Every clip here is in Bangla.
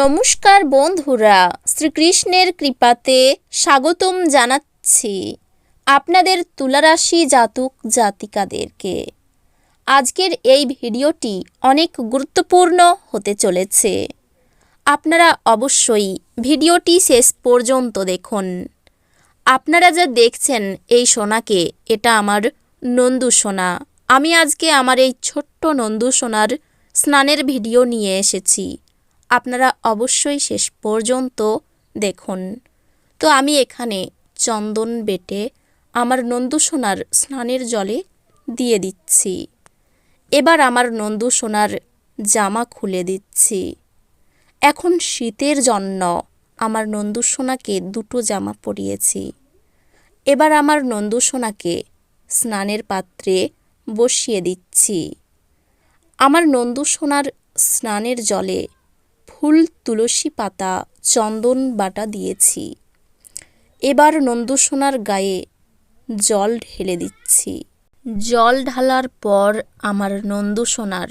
নমস্কার বন্ধুরা, শ্রীকৃষ্ণের কৃপাতে স্বাগতম জানাচ্ছি আপনাদের তুলারাশি জাতক জাতিকাদেরকে। আজকের এই ভিডিওটি অনেক গুরুত্বপূর্ণ হতে চলেছে। আপনারা অবশ্যই ভিডিওটি শেষ পর্যন্ত দেখুন। আপনারা যা দেখছেন এই সোনাকে, এটা আমার নন্দু সোনা। আমি আজকে আমার এই ছোট্ট নন্দু সোনার স্নানের ভিডিও নিয়ে এসেছি। আপনারা অবশ্যই শেষ পর্যন্ত দেখুন। তো আমি এখানে চন্দন বেটে আমার নন্দু সোনার স্নানের জলে দিয়ে দিচ্ছি। এবার আমার নন্দু সোনার জামা খুলে দিচ্ছি। এখন শীতের জন্য আমার নন্দু সোনাকে দুটো জামা পরিয়েছি। এবার আমার নন্দু সোনাকে স্নানের পাত্রে বসিয়ে দিচ্ছি। আমার নন্দু সোনার স্নানের জলে ফুল তুলসী পাতা, চন্দন বাটা দিয়েছি। এবার নন্দু সোনার গায়ে জল ঢেলে দিচ্ছি। জল ঢালার পর আমার নন্দু সোনার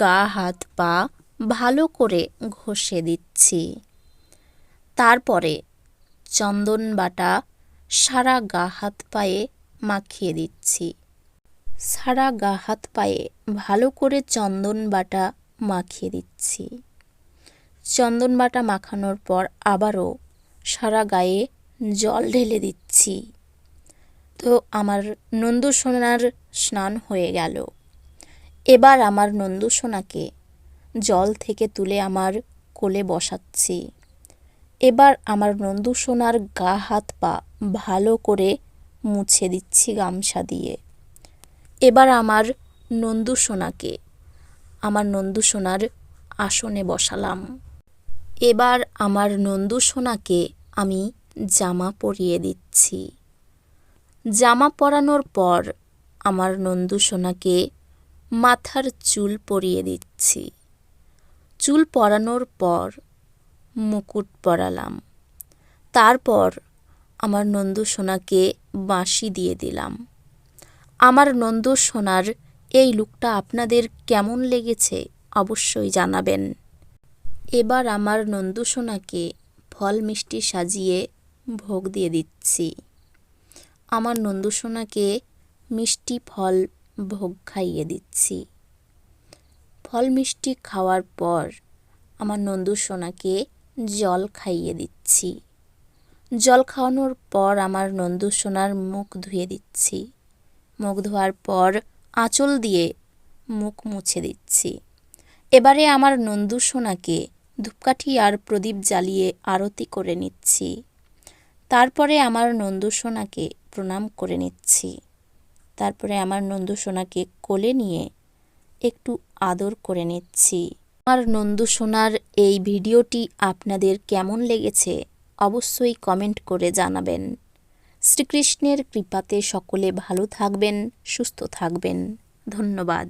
গা, হাত, পা ভালো করে ঘষে দিচ্ছি। তারপরে চন্দন বাটা সারা গা, হাত, পায়ে মাখিয়ে দিচ্ছি। সারা গা, হাত, পায়ে ভালো করে চন্দন বাটা মাখিয়ে দিচ্ছি। চন্দন বাটা মাখানোর পর আবারও সারা গায়ে জল ঢেলে দিচ্ছি। তো আমার নন্দু সোনার স্নান হয়ে গেল। এবার আমার নন্দু সোনাকে জল থেকে তুলে আমার কোলে বসাচ্ছি। এবার আমার নন্দু সোনার গা হাত পা ভালো করে মুছে দিচ্ছি গামছা দিয়ে। এবার আমার নন্দু সোনাকে, আমার নন্দু সোনার আসনে বসালাম। এবার আমার নন্দু সোনাকে আমি জামা পরিয়ে দিচ্ছি। জামা পরানোর পর আমার নন্দু সোনাকে মাথার চুল পরিয়ে দিচ্ছি। চুল পরানোর পর মুকুট পরালাম। তারপর আমার নন্দু সোনাকে বাঁশি দিয়ে দিলাম। আমার নন্দু সোনার এই লুকটা আপনাদের কেমন লেগেছে অবশ্যই জানাবেন। এবার আমার নন্দু সোনাকে ফল মিষ্টি সাজিয়ে ভোগ দিয়ে দিচ্ছি। আমার নন্দু সোনাকে মিষ্টি ফল ভোগ খাইয়ে দিচ্ছি। ফল মিষ্টি খাওয়ার পর আমার নন্দু সোনাকে জল খাইয়ে দিচ্ছি। জল খাওয়ানোর পর আমার নন্দু সোনার মুখ ধুয়ে দিচ্ছি। মুখ ধোয়ার পর আঁচল দিয়ে মুখ মুছে দিচ্ছি। এবারে আমার নন্দু সোনাকে ধূপকাঠি আর প্রদীপ জ্বালিয়ে আরতি করে নিচ্ছি। তারপরে আমার নন্দু সোনাকে প্রণাম করে নিচ্ছি। তারপরে আমার নন্দু সোনাকে কোলে নিয়ে একটু আদর করে নিচ্ছি। আমার নন্দু সোনার এই ভিডিওটি আপনাদের কেমন লেগেছে অবশ্যই কমেন্ট করে জানাবেন। শ্রীকৃষ্ণের কৃপাতে সকলে ভালো থাকবেন, সুস্থ থাকবেন। ধন্যবাদ।